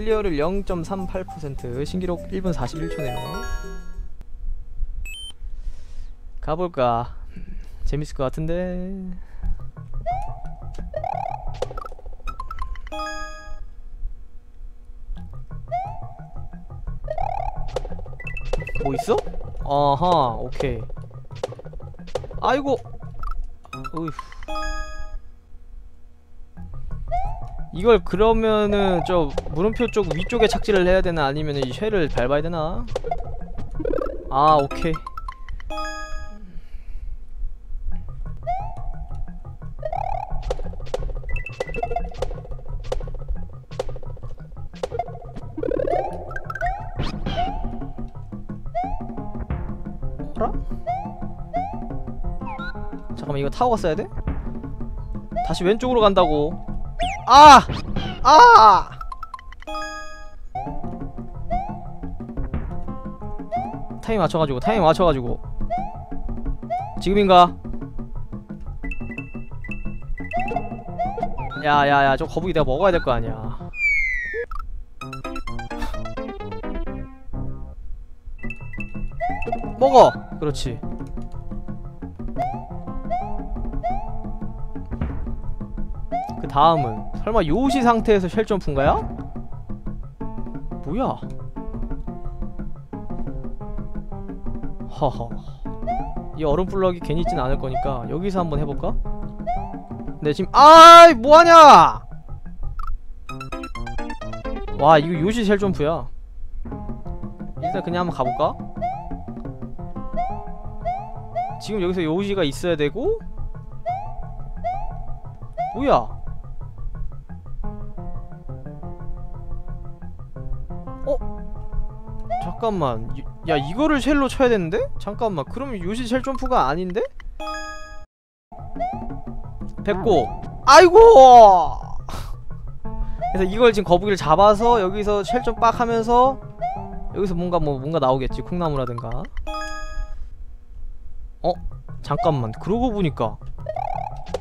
클리어를 0.38% 신기록 1분 41초네요. 가볼까? 재밌을 것 같은데. 뭐 있어? 아하 오케이. 아이고. 어휴 이걸 그러면은 저 물음표 쪽 위쪽에 착지를 해야 되나 아니면은 이 쉐를 밟아야 되나? 아 오케이? 잠깐만 이거 타고 갔어야 돼? 다시 왼쪽으로 간다고 아! 아! 타이밍 맞춰가지고 타이밍 맞춰가지고 지금인가? 야야야 저 거북이 내가 먹어야 될 거 아니야 먹어! 그렇지 다음은 설마 요시 상태에서 쉘 점프인가요? 뭐야? 허허 이 얼음 블럭이 괜히 있진 않을 거니까 여기서 한번 해볼까? 네 지금 아이 뭐하냐! 와 이거 요시 쉘 점프야 일단 그냥 한번 가볼까? 지금 여기서 요시가 있어야 되고 뭐야? 어? 잠깐만. 이- 야 이거를 쉘로 쳐야 되는데? 잠깐만. 그러면 요시 쉘 점프가 아닌데? 됐고. 아이고! 그래서 이걸 지금 거북이를 잡아서 여기서 쉘 좀 빡 하면서 여기서 뭔가 뭐 뭔가 나오겠지. 콩나무라든가. 어? 잠깐만. 그러고 보니까.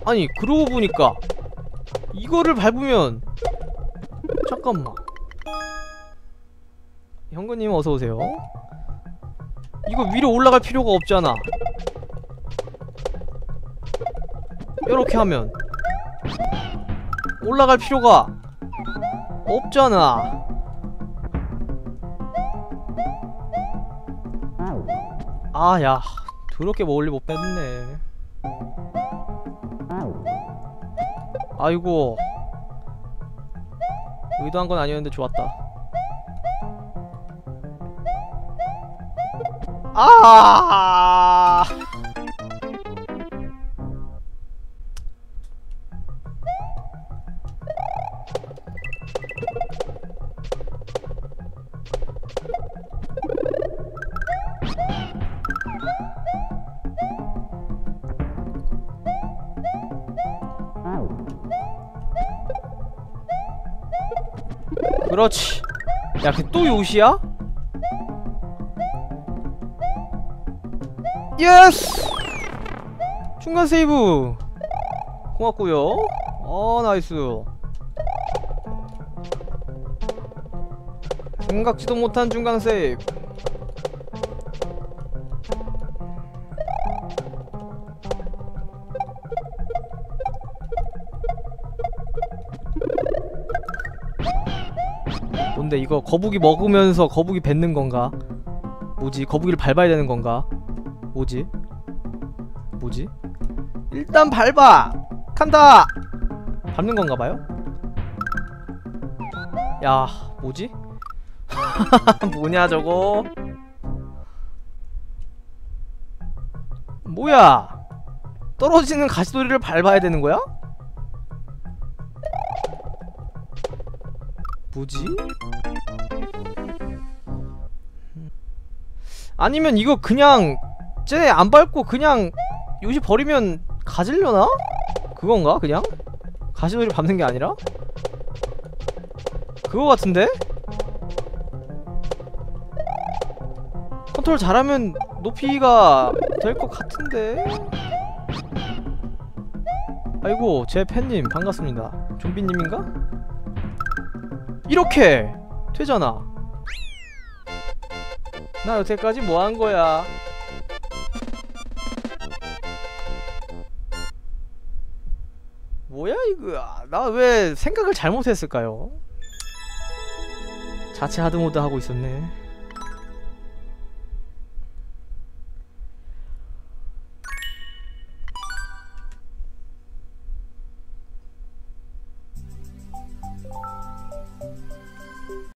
아니 그러고 보니까 이거를 밟으면 잠깐만 형구님 어서오세요. 이거 위로 올라갈 필요가 없잖아. 이렇게 하면 올라갈 필요가 없잖아. 아야 더럽게 멀리 못 뺐네. 아이고. 의도한 건 아니었는데 좋았다 아 그렇지 야그또 요시야? 예스! 중간 세이브 고맙고요 어 나이스 생각지도 못한 중간 세이브 뭔데 이거 거북이 먹으면서 거북이 뱉는 건가? 뭐지? 거북이를 밟아야 되는 건가? 뭐지? 뭐지? 일단 밟아! 간다! 밟는 건가 봐요? 야, 뭐지? 뭐냐 저거? 뭐야? 떨어지는 가시돌이를 밟아야 되는 거야? 뭐지? 아니면 이거 그냥 쟤네 안 밟고 그냥 요시 버리면 가질려나? 그건가 그냥? 가시돌이 밟는 게 아니라? 그거 같은데? 컨트롤 잘하면 높이가 될 것 같은데? 아이고 제 팬님 반갑습니다 좀비님인가? 이렇게 되잖아 나 여태까지 뭐 한 거야 뭐야 이거? 나 왜 생각을 잘못했을까요? 자체 하드모드 하고 있었네